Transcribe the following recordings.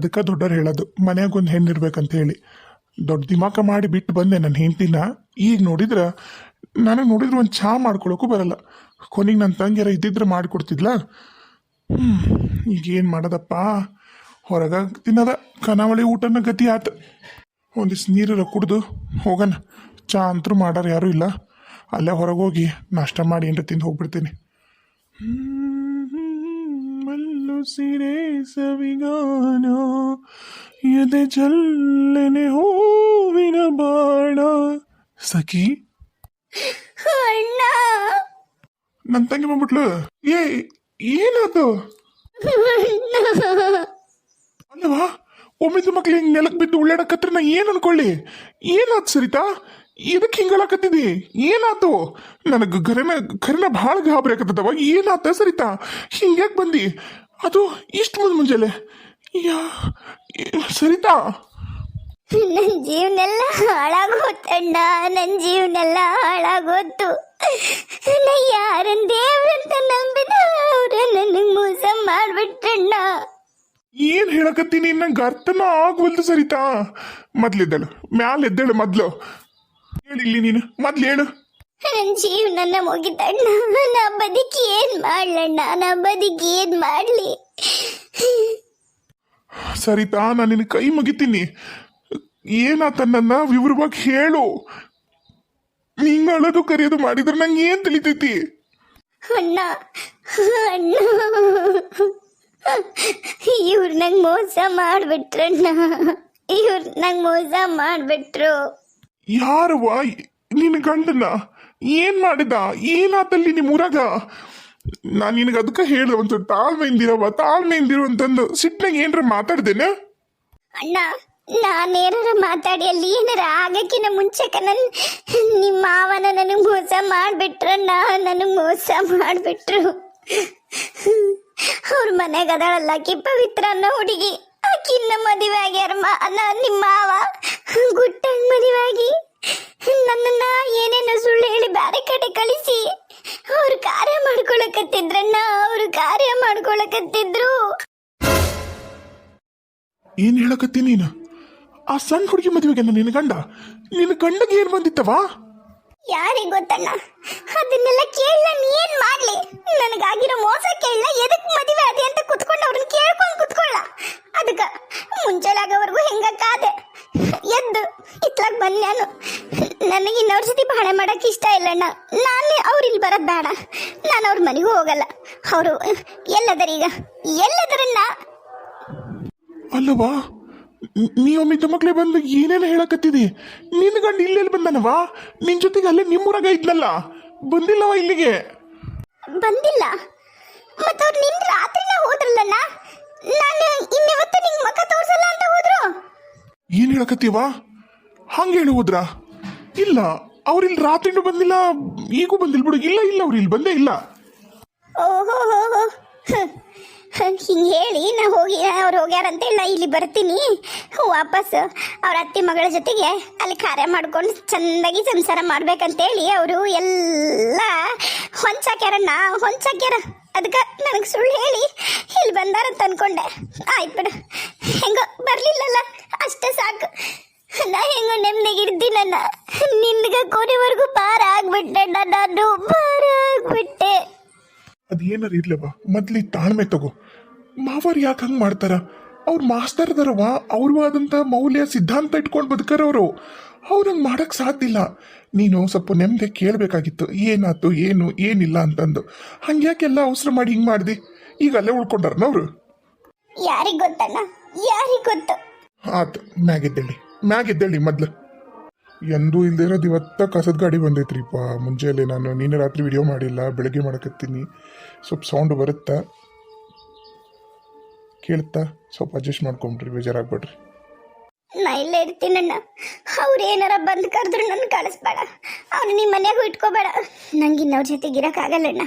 ಅದಕ್ಕೆ ದೊಡ್ಡವ್ರು ಹೇಳೋದು, ಮನ್ಯಾಗ ಒಂದು ಹೆಣ್ಣು ಇರ್ಬೇಕಂತ ಹೇಳಿ. ದೊಡ್ಡ ದಿಮಾಕ ಮಾಡಿ ಬಿಟ್ಟು ಬಂದೆ ನನ್ನ ಹೆಂಡತಿನ. ಈಗ ನೋಡಿದ್ರೆ ನನಗೆ ನೋಡಿದ್ರೆ ಒಂದು ಚಹಾ ಮಾಡ್ಕೊಳ್ಳೋಕ್ಕೂ ಬರಲ್ಲ. ಕೊನೆಗೆ ನನ್ನ ತಂಗಿಯರ ಇದ್ದಿದ್ರೆ ಮಾಡಿಕೊಡ್ತಿದ್ಲ? ಹ್ಞೂ ಈಗೇನು ಮಾಡೋದಪ್ಪ? ಹೊರಗ ತಿನ್ನದ, ಕನಾವಳಿ ಊಟನ ಗತಿ ಆತು. ಒಂದಿಷ್ಟು ನೀರರ ಕುಡ್ದು ಹೋಗೋಣ. ಚಹಾ ಅಂತರೂ ಮಾಡೋರು ಯಾರೂ ಇಲ್ಲ. ಅಲ್ಲೇ ಹೊರಗೆ ಹೋಗಿ ನಾಷ್ಟ ಮಾಡಿ ಏನರ ತಿಂದು ಹೋಗ್ಬಿಡ್ತೀನಿ. ಮಲ್ಲು ಸಿರೆ ಸವಿಗಾನ ಎದೆ ಜಲ್ಲೆನೆ ಹೂವಿನ ಬಾಣ ಸಖಿ ನನ್ನ ತಂಗಿ ಬಂದ್ಬಿಟ್ಲು. ಏ ಏನಾತು ಅಲ್ಲವಾ? ಒಮ್ಮಿದ ಮಕ್ಳು ಹಿಂಗ್ ನೆಲಕ್ ಬಿದ್ದು ಉಳ್ಳಾಡಕತ್ರ ನಾ ಏನ್ ಅನ್ಕೊಳ್ಳಿ? ಏನಾತ್ ಸರಿತಾ? ಇದಕ್ಕೆ ಹಿಂಗಳಾಕತ್ತಿದಿ ಏನಾತು ನನಗೆ ಖರೇನ ಖರೇನ ಭಾಳ ಗಾಬರಿ ಆಕತ್ತವ ಏನಾತ ಸರಿತಾ? ಹಿಂಗ್ಯಾಕ್ ಬಂದಿ? ಅದು ಇಷ್ಟು ಮುಂದ್ ಮುಂಜಾನೆ. ಯಾ ಸರಿತಾ? ನನ್ನ ಜೀವನೆಲ್ಲ ಹಾಳಾಗೋತಣ್ಣ ನನ್ನ ಜೀವನೆಲ್ಲ ಹಾಳಾಗೋತು ನಾ ಯಾರನ್ನ ದೇವ್ರಂತ ನಂಬಿದ ಅವ್ರ ನನಗೆ ಮೋಸ ಮಾಡ್ಬಿಟ್ಟಣ್ಣ ಏನ್ ಹೇಳಕತ್ತೀನಿ? ನಂಗೆ ಅರ್ಥನ ಆಗ್ವಲ್ದು ಸರಿತಾ. ಮೊದ್ಲಿದ್ದಳು ಮ್ಯಾಲ ಎದ್ದೇಳು ಮೊದ್ಲು. ಹೇಳಿಲ್ಲಿ ನೀನು. ಮೊದ್ಲು ಹೇಳು. ನನ್ನ ಜೀವನನ ಮುಗಿತಣ್ಣ ನಾ ಬದುಕಿ ಏನ್ ಮಾಡ್ಲಣ್ಣ? ನಾ ಬದುಕಿ ಏನ್ ಮಾಡ್ಲಿ? ಸರಿತಾ ನಾನು ನಿನ್ನ ಕೈ ಮುಗಿತೀನಿ. ಏನಾತ ನನ್ನ ವಿವರವಾಗಿ ಹೇಳು. ನಿಂಗ ಅಳೋದು ಕರೆಯೋದು ಮಾಡಿದ್ರೆ ನಂಗೆ ಏನ್ ತಿಳಿತೈತಿ? ಅಣ್ಣ ಅಣ್ಣ. ಇವ್ರು ನಂಗೆ ಮೋಸ ಮಾಡ್ಬಿಟ್ರಣ್ಣ. ಇವ್ರು ನಂಗೆ ಮೋಸ ಮಾಡ್ಬಿಟ್ರು. ಯಾರವ್ವ ನಿನ್ನ ಗಂಡನ ಏನ್ ಮಾಡಿದ? ಏನಾದಲ್ಲಿ ನಿಮ್ಮ ಊರಾಗ ನಾನು ನಿನಗೆ ಅದಕ್ಕೆ ಹೇಳ್ದೆ ಒಂದು ತಾಳ್ಮೆ ತಾಳ್ಮೆಯಿಂದಿರು ಅಂತಂದು ಸಿಟ್ನಾಗ ಏನ್ರ ಮಾತಾಡ್ದೇನೆ? ಅಣ್ಣ ನಾನೇನಾರ ಮಾತಾಡಿ ಅಲ್ಲಿ ಏನಾರ ಆಗಕ್ಕಿನ ಮುಂಚೆಕ ನನ್ ನಿಮ್ಮ ಮಾವನ ನನಗೆ ಮೋಸ ಮಾಡಿಬಿಟ್ರಣ್ಣ ನನಗೆ ಮೋಸ ಮಾಡ್ಬಿಟ್ರು. ಅವ್ರ ಮನೆಗೆ ಆಕಿ ಪವಿತ್ರ ಅನ್ನೋ ಹುಡುಗಿ. ಆಕಿನ್ನ ಮದುವೆ ಆಗ್ಯಾರ ನಾನು ನಿಮ್ಮ ಮಾವ. ಏನ್ ಹೇಳಕತ್ತಿ ನೀನು? ಆ ಸಣ್ಣ ಹುಡುಗಿ ಮದುವೆಗೆ ನಿನ್ನ ಗಂಡ? ನಿನ್ನ ಗಂಡಗೆ ಏನ್ ಬಂದಿತ್ತವಾ? ಯಾರಿ ಗೊತ್ತಣ್ಣ? ಅದನ್ನೆಲ್ಲ ಕೇಳ ಏನ್ ಮಾಡ್ಲಿ. ನನಗಾಗಿರೋ ಮೋಸ ಕೇಳ ಎದಕ್ ಮದುವೆ ಅದೇ ಅಂತ ಕುತ್ಕೊಂಡು ಅವ್ರನ್ನ ಕೇಳ್ಕೊಂಡ್ ಕುತ್ಕೊಳ್ಳ. ಅದಕ್ಕ ಮುಂಚೆಲಾಗವರೆಗೂ ಹೆಂಗಕ್ಕಾದೆ ಕಾದೆ ಎದ್ದು, ಇತ್ಲಾಗ ಬಂದ್ ನಾನು. ನನಗೆ ಇನ್ನವ್ರ ಜೊತೆ ಬಾಳೆ ಮಾಡಕ್ ಇಷ್ಟ ಇಲ್ಲಣ್ಣ. ನಾನು ಅವ್ರು ಇಲ್ಲಿ ಬರೋದ್ ಬೇಡ ನಾನು ಅವ್ರ ಮನೆಗೂ ಹೋಗಲ್ಲ. ಅವರು ಎಲ್ಲದರೀಗ, ಎಲ್ಲದರನ್ನ ಅಲ್ಲವಾ ನೀವೊಮ್ಮೆ ನೀ ಒಮ್ಮಿದ್ದ ಮಕ್ಳೇ ಬಂದು ಏನೇನು ಹೇಳಕತ್ತಿದಿ? ನಿನ್ನ ಗಂಡ ಇಲ್ಲೆಲ್ಲಿ ಬಂದನವಾ ನಿನ್ ಜೊತೆಗೆ ಅಲ್ಲೇ ನಿಮ್ಮೂರಾಗ ಇದ್ನಲ್ಲ. ಬಂದಿಲ್ಲವಾ ಇಲ್ಲಿಗೆ. ಬಂದಿಲ್ಲ. ಮತ್ತೆ ಅವ್ರು ನಿನ್ ರಾತ್ರಿನ ಹೋದ್ರಲ್ಲಣ್ಣ? ನಾನು ಇನ್ನಿವತ್ತು ನಿಂಗೆ ಮಕ್ಕ ತೋರ್ಸಲ್ಲ ಅಂತ ಹೋದ್ರು. ಏನ್ ಹೇಳಕತ್ತೀವ? ಹಂಗೆ ಹೇಳಿ ಹೋದ್ರ? ಇಲ್ಲ ಅವ್ರಿಲ್ಲಿ ರಾತ್ರಿನೂ ಬಂದಿಲ್ಲ ಈಗೂ ಬಂದಿಲ್ಲ ಬಿಡು. ಇಲ್ಲ ಇಲ್ಲ ಅವ್ರು ಇಲ್ಲಿ ಬಂದೇ ಇಲ್ಲ. ಓಹೋ ಹಿಂಗೆ ಹೇಳಿ ನಾ ಹೋಗಿ, ಅವ್ರು ಹೋಗ್ಯಾರಂತ, ನಾ ಇಲ್ಲಿ ಬರ್ತೀನಿ. ವಾಪಸ್ ಅವ್ರ ಅತ್ತೆ ಮಗಳ ಜೊತೆಗೆ ಅಲ್ಲಿ ಕಾರ್ಯ ಮಾಡ್ಕೊಂಡು ಚೆಂದಾಗಿ ಸಂಸಾರ ಮಾಡ್ಬೇಕಂತೇಳಿ ಅವರು ಎಲ್ಲ ಹೊಂಚಾಕ್ಯಾರಣ್ಣ, ಹೊಂಚಾಕ್ಯಾರ. ಅದಕ್ಕೆ ನನಗೆ ಸುಳ್ಳು ಹೇಳಿ ಇಲ್ಲಿ ಬಂದಾರಂತ ಅನ್ಕೊಂಡೆ. ಆಯ್ತು ಬಿಡು. ಹೆಂಗೋ ಬರಲಿಲ್ಲಲ್ಲ, ಅಷ್ಟೇ ಸಾಕು. ನಾ ಹೆಂಗೋ ನೆಮ್ಮದಿಗಿರ್ತೀನಣ್ಣ ನಿನ್ಗೆ ಕೊನೆವರೆಗೂ ಪಾರ ಆಗ್ಬಿಟ್ಟೆ ನಾನು ಪಾರ ಆಗ್ಬಿಟ್ಟೆ. ಅದೇನಾರ ಇರ್ಲವ ಮೊದ್ಲಿ ತಾಳ್ಮೆ ತಗೋ. ಮಾವರ್ ಯಾಕೆ ಹಂಗೆ ಮಾಡ್ತಾರ? ಅವ್ರು ಮಾಸ್ತರ್ ಅವ್ರವಾದಂಥ ಮೌಲ್ಯ ಸಿದ್ಧಾಂತ ಇಟ್ಕೊಂಡು ಬದುಕರವರು. ಅವ್ರು ಹಂಗೆ ಮಾಡೋಕ್ಕೆ ಸಾಧ್ಯ ಇಲ್ಲ. ನೀನು ಸ್ವಲ್ಪ ನೆಮ್ಮದಿ ಕೇಳಬೇಕಾಗಿತ್ತು. ಏನಾಯ್ತು ಏನು ಏನಿಲ್ಲ ಅಂತಂದು. ಹಂಗ್ಯಾಕೆಲ್ಲ ಅವಸರ ಮಾಡಿ ಹಿಂಗೆ ಮಾಡಿದೆ? ಈಗ ಅಲ್ಲೇ ಉಳ್ಕೊಂಡಾರನ ಅವರು? ಯಾರಿಗ್ ಗೊತ್ತಣ್ಣ? ಯಾರಿಗ್ ಗೊತ್ತು? ಆತು ಮ್ಯಾಗಿದ್ದೇಳಿ. ಮ್ಯಾಗಿದ್ದೇಳಿ ಮೊದ್ಲು. ಎಂದೂ ಇಲ್ದಿರೋದು ಇವತ್ತ ಕಸದ ಗಾಡಿ ಬಂದೈತ್ರಿಪ್ಪ. ಮುಂಜಾನೆ ನಾನು ನೀನು ರಾತ್ರಿ ವಿಡಿಯೋ ಮಾಡಿಲ್ಲ. ಬೆಳಗ್ಗೆ ಮಾಡಕತ್ತೀನಿ. ಸ್ವಲ್ಪ ಸೌಂಡ್ ಬರುತ್ತಾ? ಕೇಳುತ್ತಾ ಸ್ವಲ್ಪ ಅಡ್ಜಸ್ಟ್ ಮಾಡ್ಕೊಂಬಿಡ್ರಿ ಬೇಜಾರಾಗ್ಬೇಡ್ರಿ. ನಾ ಇಲ್ಲೇ ಇರ್ತೀನಣ್ಣ ಅವ್ರು ಏನಾರ ಬಂದು ಕರೆದ್ರು ನನ್ನ ಕಳಿಸ್ಬೇಡ. ಅವ್ರು ನಿಮ್ಮ ಮನೆಗೂ ಇಟ್ಕೋಬೇಡ. ನಂಗೆ ಇನ್ನವ್ರ ಜೊತೆಗೆ ಇರೋಕ್ಕಾಗಲ್ಲಣ್ಣ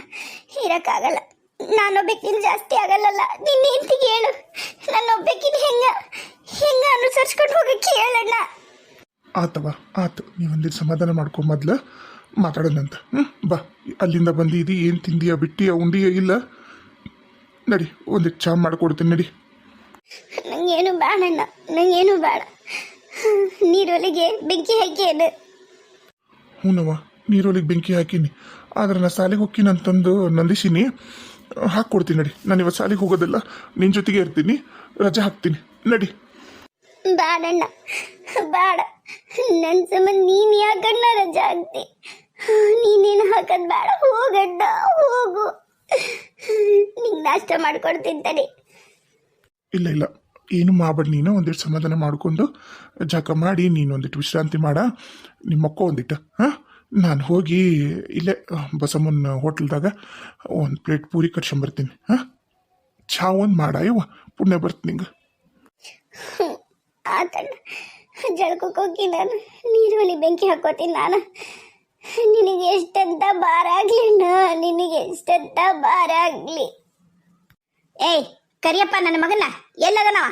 ಇರೋಕ್ಕಾಗಲ್ಲ. ನಾನೊಬ್ಬಕಿನ ಜಾಸ್ತಿ ಆಗಲ್ಲಲ್ಲ. ನಿನ್ನ ಹೆಂಡತಿಗೆ ಹೇಳು. ನನ್ನೊಬ್ಬಕ್ಕಿನ ಹೆಂಗ ಹೆಂಗ ಅನುಸರಿಸ್ಕೊಂಡು ಹೋಗಕ್ಕೆ ಹೇಳಣ್ಣ ಆತವ ಆತು ನೀವೊಂದಿಟ್ಟು ಸಮಾಧಾನ ಮಾಡ್ಕೊ ಮೊದ್ಲು. ಮಾತಾಡೋಣಂತ. ಹ್ಞೂ ಬಾ. ಅಲ್ಲಿಂದ ಬಂದಿದ್ದೀ ಏನು ತಿಂದಿಯಾ ಬಿಟ್ಟಿಯಾ ಉಂಡಿಯಾ ಇಲ್ಲ? ನಡಿ ಒಂದು ಚಾ ಮಾಡ್ಕೊಡ್ತೀನಿ ನಡಿ. ನಂಗೇನು ಬೇಡ ಬೇಡಣ್ಣ ನಂಗೇನು ಬೇಡ. ನೀರೊಲಿಗೆ ಬೆಂಕಿ ಹಾಕೇನು. ಹ್ಞೂನವ್ವ ನೀರೊಲಿಗೆ ಬೆಂಕಿ ಹಾಕೀನಿ. ಆದ್ರೆ ನಾ ಸಾಲಿಗೆ ಹೋಗ್ತೀನಿ ಅಂತಂದು ನಂದಿಸಿನಿ. ಹಾಕ್ಕೊಡ್ತೀನಿ ನಡಿ. ನಾನು ಇವತ್ತು ಸಾಲಿಗೆ ಹೋಗೋದಿಲ್ಲ. ನಿನ್ನ ಜೊತೆಗೆ ಇರ್ತೀನಿ. ರಜೆ ಹಾಕ್ತೀನಿ. ನಡಿ. ಬೇಡಣ್ಣ ಬೇಡ. ನನ್ನ ಸಂಬಂಧ ನೀನು ಯಾಕಣ್ಣ ರಜೆ ಹಾಕ್ತಿ? ನೀನೇನು ಹಾಕೋದು ಬೇಡ? ಹೋಗಣ್ಣ. ನಾಷ್ಟ ಮಾಡ್ಕೊಂಡು ತಿಂತಾನೆ. ಇಲ್ಲ ಇಲ್ಲ. ಏನು ಮಾಡಬೇಡ ನೀನು ಒಂದಿಟ್ಟು ಸಮಾಧಾನ ಮಾಡಿಕೊಂಡು ಜಕ ಮಾಡಿ ನೀನು ಒಂದಿಟ್ಟು ವಿಶ್ರಾಂತಿ ಮಾಡ. ನಿಮ್ಮ ಅಕ್ಕ ಒಂದಿಟ್ಟು ಹಾಂ? ನಾನು ಹೋಗಿ ಇಲ್ಲೇ ಬಸಮ್ಮನ ಹೋಟ್ಲ್ದಾಗ ಒಂದು ಪ್ಲೇಟ್ ಪೂರಿ ಕಟ್ಸ್ಕೊಂಬರ್ತೀನಿ ಹಾಂ? ಚಾ ಒಂದು ಮಾಡ ಇವ ಪುಣ್ಯ ಬರ್ತೀನಿ ನಿಂಗೆ. ಆತಣ್ಣ ನಾನು ನೀರಲ್ಲಿ ಬೆಂಕಿ ಹಾಕೋತೀನಿ ನಾನು. ನಿನಗೆ ಎಷ್ಟಂತ ಅಣ್ಣ ನಿನಗೆ ಎಷ್ಟಂತ ಭಾರ ಆಗ್ಲಿ. ಏಯ್, ಕರಿಯಪ್ಪ, ನನ್ನ ಮಗನ ಎಲ್ಲದನವ?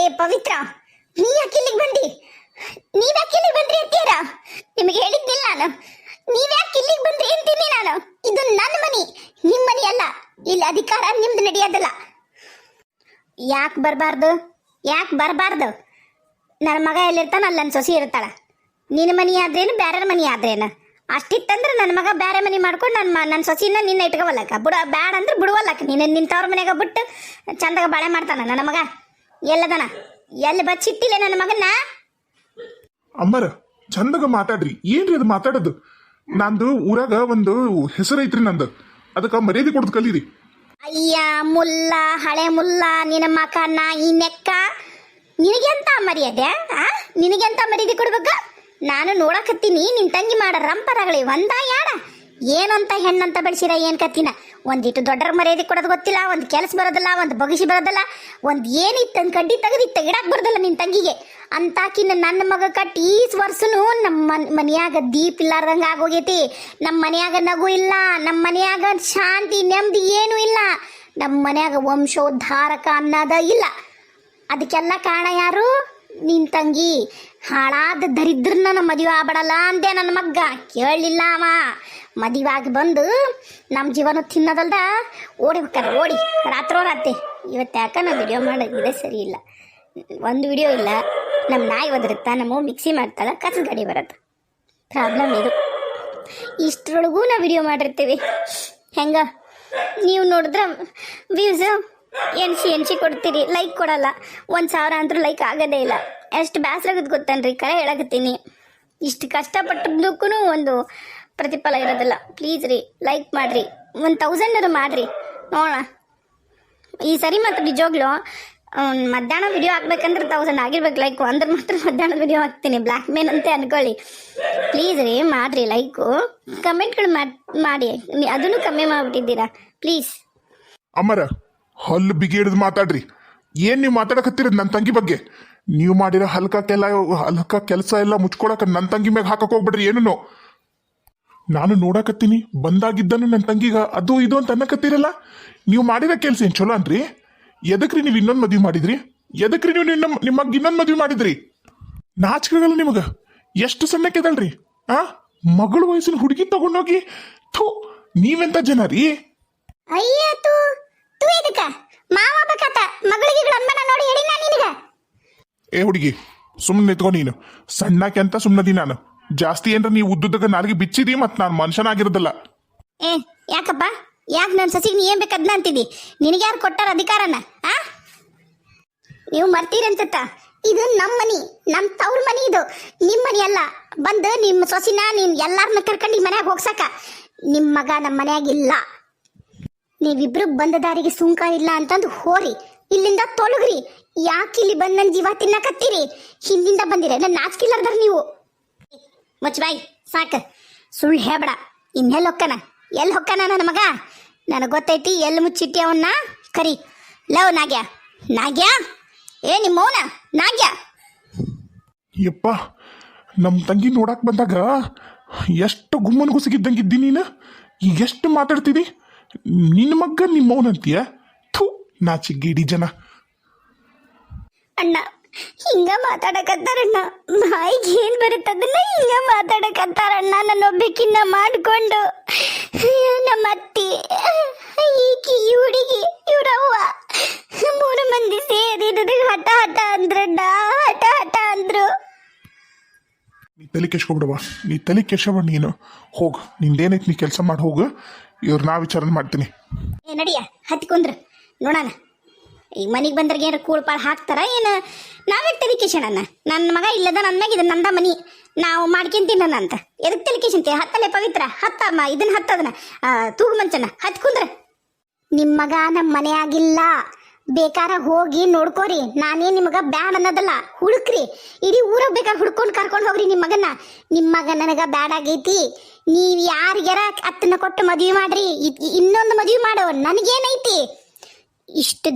ಏ, ಪವಿತ್ರ, ನೀ ಯಾಕೆ ಇಲ್ಲಿಗೆ ಬಂದಿ? ನೀವ್ ಯಾಕೆ ಇಲ್ಲಿಗೆ ಬಂದ್ರಿ ಅಂತೀರ? ನಿಮಗೆ ಹೇಳಿದ್ನಿಲ್ಲ ನಾನು. ನೀವ್ ಯಾಕೆ ಇಲ್ಲಿಗೆ ಬಂದ್ರಿ ಅಂತೀನಿ ನಾನು. ಇದು ನನ್ನ ಮನಿ ನಿಮ್ಮ ಮನಿ ಅಲ್ಲ. ಇಲ್ಲಿ ಅಧಿಕಾರ ನಿಮ್ದು ನಡೆಯೋದಿಲ್ಲ. ಯಾಕೆ ಬರಬಾರ್ದು? ಯಾಕೆ ಬರಬಾರ್ದು? ನನ್ನ ಮಗ ಎಲ್ಲಿರ್ತಾನ ಅಲ್ಲಿ ನನ್ನ ಸೊಸಿ ಇರ್ತಾಳ. ನಿನ್ನ ಮನಿ ಆದ್ರೇನು ಬ್ಯಾರ ಮನಿ ಆದ್ರೇನು? ಅಷ್ಟಿತ್ತಂದ್ರೆ ನನ್ನ ಮಗ ಬೇರೆ ಮನೆ ಮಾಡ್ಕೊಂಡು ನನ್ನ ನನ್ನ ಸೊಸಿನ ನಿನ್ನ ಇಟ್ಕೋವಲ್ಲಕ್ಕ ಬಿಡ ಬ್ಯಾಡ ಅಂದ್ರೆ ಬಿಡುವಲ್ಲಕ್ಕ. ನಿನ್ನ ನಿನ್ನ ತವ್ರ ಮನೆಗೆ ಬಿಟ್ಟು ಚಂದಾಗ ಬಾಳೆ ಮಾಡ್ತಾನ ನನ್ನ ಮಗ. ಎಲ್ಲದನ? ಎಲ್ಲಿ ಬಚ್ಚಿಟ್ಟಿಲ್ಲ ನನ್ನ ಮಗನ್ನ? ಅಮ್ಮರ ಚಂದಾಗ ಮಾತಾಡ್ರಿ. ಏನ್ರಿ ಅದು ಮಾತಾಡೋದು? ನಂದು ಊರಾಗ ಒಂದು ಹೆಸರೈತ್ರಿ ನಂದು. ಅದಕ್ಕೆ ಮರ್ಯಾದೆ ಕೊಡೋದು ಕಲೀರಿ. ಅಯ್ಯ ಮುಲ್ಲ ಹಳೆ ಮುಲ್ಲ ನಿನ್ನ ಮಕನ್ನ ಈ ನೆಕ್ಕ. ನಿನಗೆಂತ ಮರ್ಯಾದೆ ಆ? ನಿನಗೆಂತ ಮರ್ಯಾದೆ ಕೊಡ್ಬೇಕ? ನಾನು ನೋಡಕತ್ತೀನಿ, ನಿನ್ ತಂಗಿ ಮಾಡ ರಂಪರಗಳಿ ಒಂದ ಯಾಡ? ಏನಂತ ಹೆಣ್ಣಂತ ಬೆಳೆಸಿರ ಏನ್ ಕತ್ತಿನ? ಒಂದಿಟ್ಟು ದೊಡ್ಡರ ಮರ್ಯಾದೆ ಕೊಡೋದು ಗೊತ್ತಿಲ್ಲ, ಒಂದು ಕೆಲಸ ಬರೋದಿಲ್ಲ, ಒಂದು ಬಗಸಿ ಬರೋದಿಲ್ಲ, ಒಂದು ಏನಿತ್ತು ಅಂದ್ ಕಡ್ಡಿ ತೆಗೆದು ತೆಗಿಡಾಕ್ ಬರೋದಿಲ್ಲ ನಿನ್ ತಂಗಿಗೆ. ಅಂತಾಕಿನ ನನ್ನ ಮಗ ಕಟ್ಟಿ ಈ ವರ್ಷನು ನಮ್ಮ ಮನ್, ಮನ್ಯಾಗ ದೀಪ ಇಲ್ಲಾರ್ದಂಗ ಆಗೋಗೈತಿ. ನಮ್ಮ ಮನೆಯಾಗ ನಗು ಇಲ್ಲ ನಮ್ಮ ಮನೆಯಾಗ ಶಾಂತಿ ನೆಮ್ಮದಿ ಏನೂ ಇಲ್ಲ. ನಮ್ಮ ಮನೆಯಾಗ ವಂಶೋದ್ಧಾರಕ ಅನ್ನೋದ ಇಲ್ಲ. ಅದಕ್ಕೆಲ್ಲ ಕಾರಣ ಯಾರು? ನಿನ್ ತಂಗಿ ಹಾಳಾದ ದರಿದ್ರ ನಮ್ಮ ಮದುವೆ ಆಗ್ಬಿಡಲ್ಲ ಅಂದೆ ನನ್ನ ಮಗ್ಗ. ಕೇಳಲಿಲ್ಲ ಅವ. ಮದುವಾಗಿ ಬಂದು ನಮ್ಮ ಜೀವನ ತಿನ್ನೋದಲ್ದ ಓಡಿ ಬೇಕಾರೆ ಓಡಿ. ರಾತ್ರೋ ರಾತ್ರಿ. ಇವತ್ತು ಯಾಕೆ ನಾ ವಿಡಿಯೋ ಮಾಡೋದಿದೆ ಸರಿ ಇಲ್ಲ. ಒಂದು ವಿಡಿಯೋ ಇಲ್ಲ. ನಮ್ಮ ನಾಯಿ ಒದರುತ್ತಾ ನಮ್ಮ ಮಿಕ್ಸಿ ಮಾಡ್ತಾಳೆ, ಕಸ ಗಾಡಿ ಬರುತ್ತೆ. ಪ್ರಾಬ್ಲಮ್ ಇದು. ಇಷ್ಟರೊಳಗೂ ನಾವು ವಿಡಿಯೋ ಮಾಡಿರ್ತೀವಿ. ಹೆಂಗ? ನೀವು ನೋಡಿದ್ರೆ ವ್ಯೂಸ್ ಎಣ್ಸಿ ಎಣ್ಸಿ ಕೊಡ್ತೀರಿ? ಲೈಕ್ ಕೊಡಲ್ಲ. ಒಂದು ಸಾವಿರ ಅಂತೂ ಲೈಕ್ ಆಗೋದೇ ಇಲ್ಲ. ಎಷ್ಟು ಬೇಸರಾಗದ್ ಗೊತ್ತನ್ರಿ? ಕರೆ ಹೇಳಕತ್ತೀನಿ. ಇಷ್ಟು ಕಷ್ಟಪಟ್ಟದಕ್ಕೂ ಒಂದು ಪ್ರತಿಫಲ ಇರೋದಿಲ್ಲ. ಪ್ಲೀಸ್ ರೀ ಲೈಕ್ ಮಾಡಿರಿ. ಒಂದು ಅದು ಮಾಡಿರಿ. ನೋಡೋಣ. ಈ ಸರಿ ಮಾತ್ರ ನಿಜವಾಗ್ಲೂ ಮಧ್ಯಾಹ್ನ ವಿಡಿಯೋ ಹಾಕ್ಬೇಕಂದ್ರೆ ತೌಸಂಡ್ ಆಗಿರ್ಬೇಕು. ಲೈಕ್ ಅಂದ್ರೆ ಮಾತ್ರ ಮಧ್ಯಾಹ್ನದ ವಿಡಿಯೋ ಹಾಕ್ತೀನಿ. ಬ್ಲ್ಯಾಕ್ ಮೇನ್ ಅಂತ ಅನ್ಕೊಳ್ಳಿ. ಪ್ಲೀಸ್ ರೀ, ಮಾಡ್ರಿ ಲೈಕು ಕಮೆಂಟ್ಗಳು ಮಾಡಿ ಅದನ್ನು ಕಮ್ಮಿ ಮಾಡಿಬಿಟ್ಟಿದ್ದೀರಾ? ಪ್ಲೀಸ್ ಅಮ್ಮರ ಹಲ್ಲು ಬಿಗಿಡಿದು ಮಾತಾಡ್ರಿ. ಏನ್ ನೀವು ಮಾತಾಡಕತ್ತಿರೋದು ನನ್ನ ತಂಗಿ ಬಗ್ಗೆ? ನೀವು ಮಾಡಿರೋ ಹಲ್ಕ ಕೆಲ ಹಲ್ಕ ಕೆಲಸ ಎಲ್ಲ ಮುಚ್ಕೊಳಕ ನನ್ನ ತಂಗಿ ಮ್ಯಾಗ ಹಾಕಕ್ ಹೋಗ್ಬಿಡ್ರಿ ಏನೂ ನಾನು ನೋಡಕತ್ತೀನಿ ಬಂದಾಗಿದ್ದನು ನನ್ನ ತಂಗಿಗ ಅದು ಇದು ಅಂತ ಅನ್ನಕತ್ತೀರಲ್ಲ? ನೀವು ಮಾಡಿರೋ ಕೆಲಸ ಏನ್ ಚಲೋ ಅನ್ರಿ? ಎದಕ್ರಿ ನೀವು ಇನ್ನೊಂದು ಮದ್ವೆ ಮಾಡಿದ್ರಿ? ಎದಕ್ರಿ ನೀವು ನಿಮ್ಮ ನಿಮ್ಮಗ್ ಇನ್ನೊಂದು ಮದ್ವೆ ಮಾಡಿದ್ರಿ? ನಾಚಿಕೆಗಲ್ಲ ನಿಮಗ? ಎಷ್ಟು ಸಣ್ಣಕ್ಕೆದಲ್ರಿ ಆ? ಮಗಳು ವಯಸ್ಸಿನ ಹುಡುಗಿ ತಗೊಂಡೋಗಿ ಥೂ, ನೀವೆಂತ ಜನ ರೀ? ತೂ ಇದಕ್ಕ ಮಾವ ಬಕತ ಮಗಳಿಗೆ ಅಮ್ಮನ ನೋಡಿ ಹೇಳಿ ನಾನು ನಿನಗ? ಏ ಹುಡುಗಿ ಸುಮ್ಮನೆ ನಿಂತ್ಕೊ ನೀನು. ಸಣ್ಣಕ್ಕೆ ಅಂತ ಸುಮ್ಮನದಿ ನಾನು. ಜಾಸ್ತಿ ಏನ್ರ ನೀವು ಉದ್ದುದ್ದಕ್ಕೆ ನಾಲ್ಗೆ ಬಿಚ್ಚಿದಿ ಮತ್ತು ನಾನು ಮನುಷ್ಯನಾಗಿರೋದಿಲ್ಲ. ಏ ಯಾಕಪ್ಪ? ಯಾಕೆ ನನ್ನ ಸಸಿಗೆ ನೀ ಏನ್ ಬೇಕದ್ನ ಅಂತಿದ್ದಿ? ನಿನಗೆ ಯಾರು ಕೊಟ್ಟಾರ ಅಧಿಕಾರನ ಆ? ನೀವು ಮರ್ತೀರಿ ಅನ್ಸತ್ತ? ಇದು ನಮ್ಮ ಮನಿ ನಮ್ಮ ತವ್ರ ಮನಿ ಇದು. ನಿಮ್ಮ ಮನಿ ಅಲ್ಲ. ಬಂದು ನಿಮ್ಮ ಸೊಸಿನ ನೀನ್ ಎಲ್ಲಾರನ್ನ ಕರ್ಕೊಂಡು ಈ ಮನ್ಯಾಗ ಹೋಗ್ಸಾಕ. ನಿಮ್ಮ ಮಗ ನಮ್ಮ ಮನ್ಯಾಗ ಇಲ್ಲ. ನೀವಿಬ್ರು ಬಂದ ದಾರಿಗೆ ಸುಂಕ ಇಲ್ಲ ಅಂತಂದು ಹೋರಿ. ಇಲ್ಲಿಂದ ತೊಲಗ್ರಿ. ಯಾಕೆ ಇಲ್ಲಿ ಬಂದ್ ನನ್ ಜೀವ ತಿನ್ನಕತ್ತೀರಿ? ಹಿಂದಿಂದ ಬಂದಿರ. ನನ್ನ ನಾಚಿಕಿಲ್ಲಾರ್ದಾರ ನೀವು. ಮುಚ್ಚಬಾಯಿ ಸಾಕ. ಸುಳ್ಳು ಹೇಬೇಡ ಇನ್ನೆಲ್ಲಿ ಹೊಕ್ಕನ? ಎಲ್ಲಿ ಹೊಕ್ಕನ ನನ್ನ ಮಗ? ನನಗೆ ಗೊತ್ತೈತಿ ಎಲ್ಲಿ ಮುಚ್ಚಿಟ್ಟಿ ಅವನ್ನ ಕರಿ. ಲವ್ ನಾಗ್ಯ. ನಾಗ್ಯ? ಏ ನಿಮ್ಮ ಮೌನ? ನಾಗ್ಯ. ಯಪ್ಪ ನಮ್ಮ ತಂಗಿ ನೋಡಕ್ ಬಂದಾಗ ಎಷ್ಟು ಗುಮ್ಮನ್ ಗುಸಗಿದ್ದಂಗಿದ್ದಿ ನೀನು? ಎಷ್ಟು ಮಾತಾಡ್ತಿದಿ? ನಿನ್ನ ಮಗ್ಗ ನಿಮ್ಮ ಮೌನಂತೀಯ? ಥೂ ನಾಚಿಗಿಡಿ ಜನ. ಅಣ್ಣ, ಹಿಂಗ ಮಾತಾಡಕತ್ತಾರಣ್ಣ. ಬಾಯಿಗೆ ಏನ್ ಬರುತ್ತದನ್ನ ಹಿಂಗ ಮಾತಾಡಕತ್ತಾರಣ್ಣ. ನನ್ನ ಒಬ್ಬಕಿನ್ನ ಮಾಡ್ಕೊಂಡು. ನಮ್ಮ ಅತ್ತಿ, ಈಕಿ ಈ ಹುಡುಗಿ ಇವ್ರವ್ವ. ಮೂರು ಮಂದಿ ಸೇರಿ ನನಗೆ ಹಠ ಹಠ ಅಂದ್ರಣ್ಣ, ಹಠ ಹಠ ಅಂದ್ರು. ನೀ ತಲೆ ಕೆಶ್ಕೊಬಿಡವ ನೀ ತಲೆ ಕೆಸಬೇಡ ನೀನು. ಹೋಗು. ನಿಂದೇನೈತಿ ನೀ ಕೆಲಸ ಮಾಡಿ ಹೋಗು. ಇವ್ರು ನಾ ವಿಚಾರ ಮಾಡ್ತೀನಿ. ಏ ನಡಿಯ. ಹತ್ಕೊಂಡ್ರ ನೋಡೋಣ. ಈಗ ಮನೆಗೆ ಬಂದ್ರಿಗೆ ಏನಾರ ಕೂಳ್ಪಾಳು ಹಾಕ್ತಾರ ಏನು? ನಾವೇ ತೆಲಿಕೇಶನನ್ನ ನನ್ನ ಮಗ ಇಲ್ಲದ ನನ್ನ ಮ್ಯಾಗ ಇದು ನಂದ ಮನಿ. ನಾವು ಮಾಡ್ಕೊಂತೀನಿ ಅಂತ. ಎದಕ್ಕೆ ತೆಲಿಕೇಶಂತೆ ಹತ್ತಲೆ ಪವಿತ್ರ. ಹತ್ತಮ್ಮ ಇದನ್ನ ಹತ್ತದನ. ತೂಗು ಮಂಚನ ಹತ್ಕೊಂಡ್ರ ನಿಮ್ಮ ಮಗ ನಮ್ಮ ಮನೆ ಆಗಿಲ್ಲ. ಬೇಕಾರ ಹೋಗಿ ನೋಡ್ಕೋರಿ. ನಾನೇ ನಿಮಗ ಬ್ಯಾಡ್ ಅನ್ನೋದಲ್ಲ, ಹುಡುಕ್ರಿ. ಇಡೀ ಊರ ಬೇಕಾದ್ರೆ ಹುಡ್ಕೊಂಡು ಕರ್ಕೊಂಡು ಹೋಗ್ರಿ ನಿಮ್ಮ ಮಗನ ನಿಮ್ಮ ಮಗ ನನಗ ಬ್ಯಾಡ್ ಆಗೈತಿ. ನೀವು ಯಾರಿಗ್ಯಾರ ಅತ್ತನ ಕೊಟ್ಟು ಮದುವೆ ಮಾಡ್ರಿ. ಇನ್ನೊಂದು ಮದುವೆ ಮಾಡೋ ನನಗೇನೈತಿ? ಇಷ್ಟು